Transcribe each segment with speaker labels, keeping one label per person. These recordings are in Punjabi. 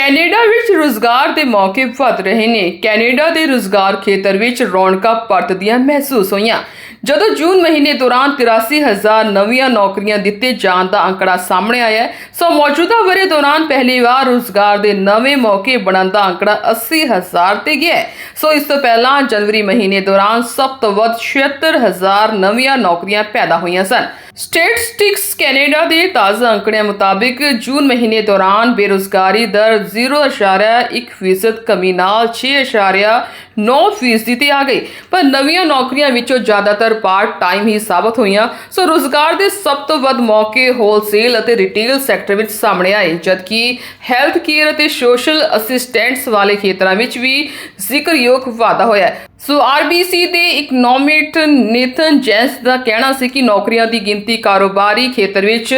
Speaker 1: ਕੈਨੇਡਾ ਵਿੱਚ ਰੁਜ਼ਗਾਰ ਦੇ ਮੌਕੇ ਵਧ ਰਹੇ ਨੇ। ਕੈਨੇਡਾ ਦੇ ਰੁਜ਼ਗਾਰ ਖੇਤਰ ਵਿੱਚ ਰੌਣਕਾਂ ਪਰਤਦੀਆਂ ਮਹਿਸੂਸ ਹੋਈਆਂ। ਜਦੋਂ ਜੂਨ ਮਹੀਨੇ ਦੌਰਾਨ 83000 ਨਵੀਆਂ ਨੌਕਰੀਆਂ ਦਿੱਤੇ ਜਾਣ ਦਾ ਅੰਕੜਾ ਸਾਹਮਣੇ ਆਇਆ ਹੈ, ਸੋ ਮੌਜੂਦਾ ਵਰੇ ਦੌਰਾਨ ਪਹਿਲੀ ਵਾਰ ਰੁਜ਼ਗਾਰ ਦੇ ਨਵੇਂ ਮੌਕੇ ਬਣਨ ਦਾ ਅੰਕੜਾ 80000 ਤੇ ਗਿਆ ਸੋ ਇਸ ਤੋਂ ਪਹਿਲਾਂ ਜਨਵਰੀ ਮਹੀਨੇ ਦੌਰਾਨ ਸਭ ਤੋਂ ਵੱਧ 76000 ਨਵੀਆਂ ਨੌਕਰੀਆਂ ਪੈਦਾ ਹੋਈਆਂ ਸਨ। ਸਟੈਟਿਸਟਿਕਸ ਕੈਨੇਡਾ ਦੇ ਤਾਜ਼ਾ ਅੰਕੜਿਆਂ ਮੁਤਾਬਿਕ ਜੂਨ ਮਹੀਨੇ ਦੌਰਾਨ ਬੇਰੁਜ਼ਗਾਰੀ ਦਰ 0.1% ਕਮੀ ਨਾਲ 6.9% ਤੇ ਆ ਗਈ। ਪਰ ਨਵੀਆਂ ਨੌਕਰੀਆਂ ਵਿੱਚੋਂ ਜ਼ਿਆਦਾਤਰ ਪਾਰਟ ਟਾਈਮ ਹੀ ਸਾਬਤ ਹੋਈਆਂ। ਸੋ ਰੁਜ਼ਗਾਰ ਦੇ ਸਭ ਤੋਂ ਵੱਧ ਮੌਕੇ ਹੋਲਸੇਲ ਅਤੇ ਰਿਟੇਲ ਸੈਕਟਰ ਵਿੱਚ ਸਾਹਮਣੇ ਆਏ, ਜਦਕਿ ਹੈਲਥ ਕੇਅਰ ਅਤੇ ਸੋਸ਼ਲ ਅਸਿਸਟੈਂਟਸ ਵਾਲੇ ਖੇਤਰਾਂ ਵਿੱਚ ਵੀ ਜ਼ਿਕਰਯੋਗ ਵਾਧਾ ਹੋਇਆ ਸੋ ਆਰਬੀਸੀ ਦੇ ਇਕਨੋਮਿਸਟ ਨੇਥਨ ਜੈਂਸ ਦਾ ਕਹਿਣਾ ਸੀ ਕਿ ਨੌਕਰੀਆਂ ਦੀ ਗਿਣਤੀ ਕਾਰੋਬਾਰੀ ਖੇਤਰ ਵਿੱਚ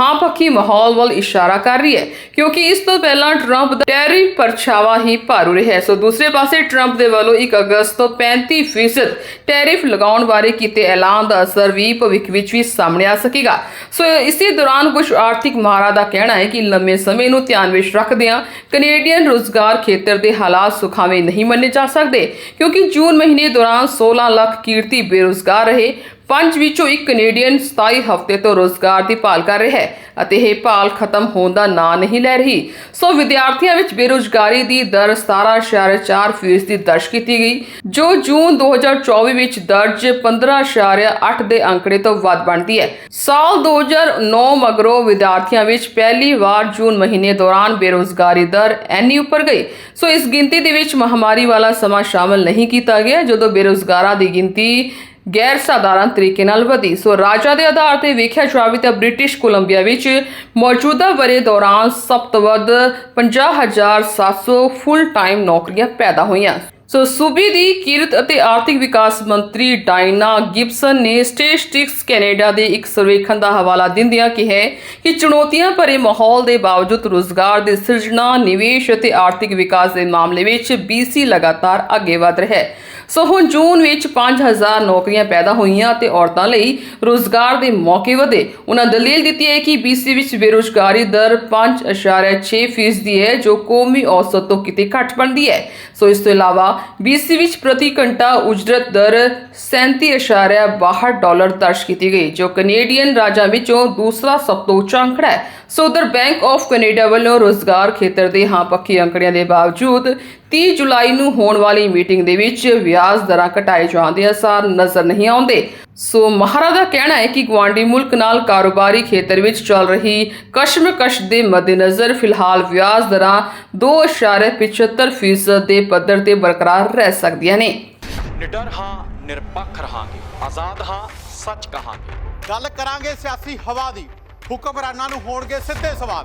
Speaker 1: ਹਾਂ ਪੱਖੀ ਮਾਹੌਲ ਵੱਲ ਇਸ਼ਾਰਾ ਕਰ ਰਹੀ ਹੈ, ਕਿਉਂਕਿ ਇਸ ਤੋਂ ਪਹਿਲਾਂ ਟਰੰਪ ਦਾ ਟੈਰਿਫ ਪਰਛਾਵਾ ਹੀ ਭਾਰੂ ਰਿਹਾ ਹੈ। ਸੋ ਦੂਸਰੇ ਪਾਸੇ ਟਰੰਪ ਦੇ ਵੱਲੋਂ 1 ਅਗਸਤ ਤੋਂ 35% ਟੈਰਿਫ ਲਗਾਉਣ ਬਾਰੇ ਕੀਤੇ ਐਲਾਨ ਦਾ ਅਸਰ ਵੀ ਭਵਿੱਖ ਵਿੱਚ ਵੀ ਸਾਹਮਣੇ ਆ ਸਕੇਗਾ ਸੋ ਇਸੇ ਦੌਰਾਨ ਕੁਝ ਆਰਥਿਕ ਮਾਹਰਾਂ ਦਾ ਕਹਿਣਾ ਹੈ ਕਿ ਲੰਮੇ ਸਮੇਂ ਨੂੰ ਧਿਆਨ ਵਿੱਚ ਰੱਖਦਿਆਂ ਕੈਨੇਡੀਅਨ ਰੁਜ਼ਗਾਰ ਖੇਤਰ ਦੇ ਹਾਲਾਤ ਸੁਖਾਵੇਂ ਨਹੀਂ ਮੰਨੇ ਜਾ ਸਕਦੇ, ਕਿਉਂਕਿ ਜੂਨ ਮਹੀਨੇ ਦੌਰਾਨ 16 ਲੱਖ ਕੀਰਤੀ ਬੇਰੁਜ਼ਗਾਰ ਰਹੇ। ਪੰਜ ਵਿੱਚੋਂ ਇੱਕ ਕੈਨੇਡੀਅਨ 27 ਹਫ਼ਤੇ ਤੋਂ ਰੋਜ਼ਗਾਰ ਦੀ ਭਾਲ ਕਰ ਰਿਹਾ ਹੈ ਅਤੇ ਇਹ ਭਾਲ ਖਤਮ ਹੋਣ ਦਾ ਨਾਂ ਨਹੀਂ ਲੈ ਰਹੀ। ਸੋ ਵਿਦਿਆਰਥੀਆਂ ਵਿੱਚ ਬੇਰੁਜ਼ਗਾਰੀ ਦੀ ਦਰ 17.4% ਦੀ ਦਰਜ ਕੀਤੀ ਗਈ, ਜੋ ਜੂਨ 2024 ਵਿੱਚ ਦਰਜ 15.8 ਦੇ ਅੰਕੜੇ ਤੋਂ ਵੱਧ ਬਣਦੀ ਹੈ। ਸਾਲ 2009 ਮਗਰੋਂ ਵਿਦਿਆਰਥੀਆਂ ਵਿੱਚ ਪਹਿਲੀ ਵਾਰ ਜੂਨ ਮਹੀਨੇ ਦੌਰਾਨ ਬੇਰੁਜ਼ਗਾਰੀ ਦਰ ਐਨੀ ਉੱਪਰ ਗਈ। ਸੋ ਇਸ ਗਿਣਤੀ ਦੇ ਵਿੱਚ ਮਹਾਮਾਰੀ ਵਾਲਾ ਸਮਾਂ ਸ਼ਾਮਲ ਨਹੀਂ ਕੀਤਾ ਗਿਆ, ਜਦੋਂ ਬੇਰੁਜ਼ਗਾਰਾਂ ਦੀ ਗਿਣਤੀ ਗੈਰ ਸਾਧਾਰਨ ਤਰੀਕੇ ਨਾਲ ਵਧੀ। ਸੋ ਰਾਜਾਂ ਦੇ ਆਧਾਰ ਤੇ ਵੇਖਿਆ ਜਾਵੇ ਤਾਂ ਬ੍ਰਿਟਿਸ਼ ਕੋਲੰਬੀਆ ਵਿੱਚ ਮੌਜੂਦਾ ਵਰੇ ਦੌਰਾਨ ਸਭ ਤੋਂ ਵੱਧ 50700 ਫੁੱਲ ਟਾਈਮ ਨੌਕਰੀਆਂ ਪੈਦਾ ਹੋਈਆਂ। ਸੋ ਸੂਬੇ ਦੀ ਕਿਰਤ ਅਤੇ ਆਰਥਿਕ ਵਿਕਾਸ ਮੰਤਰੀ ਡਾਇਨਾ ਗਿਬਸਨ ਨੇ ਸਟੈਟਿਸਟਿਕਸ ਕੈਨੇਡਾ ਦੇ ਇੱਕ ਸਰਵੇਖਣ ਦਾ ਹਵਾਲਾ ਦਿੰਦਿਆਂ ਕਿਹਾ ਕਿ ਚੁਣੌਤੀਆਂ ਭਰੇ ਮਾਹੌਲ ਦੇ ਬਾਵਜੂਦ ਰੁਜ਼ਗਾਰ ਦੇ ਸਿਰਜਣਾ, ਨਿਵੇਸ਼ ਅਤੇ ਆਰਥਿਕ ਵਿਕਾਸ ਦੇ ਮਾਮਲੇ ਵਿੱਚ BC ਲਗਾਤਾਰ ਅੱਗੇ ਵਧ ਰਿਹਾ ਹੈ। ਸੋ ਹੁਣ ਜੂਨ ਵਿੱਚ 5000 ਨੌਕਰੀਆਂ ਪੈਦਾ ਹੋਈਆਂ ਅਤੇ ਔਰਤਾਂ ਲਈ ਰੋਜ਼ਗਾਰ ਦੇ ਮੌਕੇ ਵਧੇ। ਉਹਨਾਂ ਦਲੀਲ ਦਿੱਤੀ ਹੈ ਕਿ BC ਵਿੱਚ ਬੇਰੁਜ਼ਗਾਰੀ ਦਰ 5.6% ਦੀ ਹੈ, ਜੋ ਕੌਮੀ ਔਸਤ ਤੋਂ ਕਿਤੇ ਘੱਟ ਬਣਦੀ ਹੈ। ਸੋ ਇਸ ਤੋਂ ਇਲਾਵਾ BC ਵਿੱਚ ਪ੍ਰਤੀ ਘੰਟਾ ਉਜਰਤ ਦਰ 37.62 ਡਾਲਰ ਦਰਜ ਕੀਤੀ ਗਈ, ਜੋ ਕੈਨੇਡੀਅਨ ਰਾਜਾਂ ਵਿੱਚੋਂ ਦੂਸਰਾ ਸਭ ਤੋਂ ਉੱਚਾ ਅੰਕੜਾ ਹੈ। ਸੋ ਉਧਰ ਬੈਂਕ ਆਫ ਕੈਨੇਡਾ ਵੱਲੋਂ ਰੋਜ਼ਗਾਰ ਖੇਤਰ ਦੇ ਹਾਂ ਪੱਖੀ ਅੰਕੜਿਆਂ ਦੇ ਬਾਵਜੂਦ 30 ਜੁਲਾਈ ਨੂੰ ਹੋਣ ਵਾਲੀ ਮੀਟਿੰਗ ਦੇ ਵਿੱਚ ਵਿਆਜ ਦਰਾਂ ਘਟਾਏ ਜਾਣ ਦੇ ਅਸਾਰ ਨਜ਼ਰ ਨਹੀਂ ਆਉਂਦੇ। ਸੋ ਮਹਾਰਾ ਦਾ ਕਹਿਣਾ ਹੈ ਕਿ ਗੁਆਂਢੀ ਮੁਲਕ ਨਾਲ ਕਾਰੋਬਾਰੀ ਖੇਤਰ ਵਿੱਚ ਚੱਲ ਰਹੀ ਕਸ਼ਮਕਸ਼ ਦੇ ਮੱਦੇਨਜ਼ਰ ਫਿਲਹਾਲ ਵਿਆਜ ਦਰਾਂ 2.75% ਦੇ ਪੱਧਰ ਤੇ ਬਰਕਰਾਰ ਰਹਿ ਸਕਦੀਆਂ ਨੇ।
Speaker 2: ਨਿਡਰ ਹਾਂ ਨਿਰਪੱਖ ਰਹਾਂਗੇ। ਆਜ਼ਾਦ ਹਾਂ ਸੱਚ ਕਹਾਂਗੇ।
Speaker 3: ਗੱਲ ਕਰਾਂਗੇ ਸਿਆਸੀ ਹਵਾ ਦੀ। ਹੁਕਮਰਾਨਾਂ ਨੂੰ ਹੋਣਗੇ ਸਿੱਧੇ ਸਵਾਲ।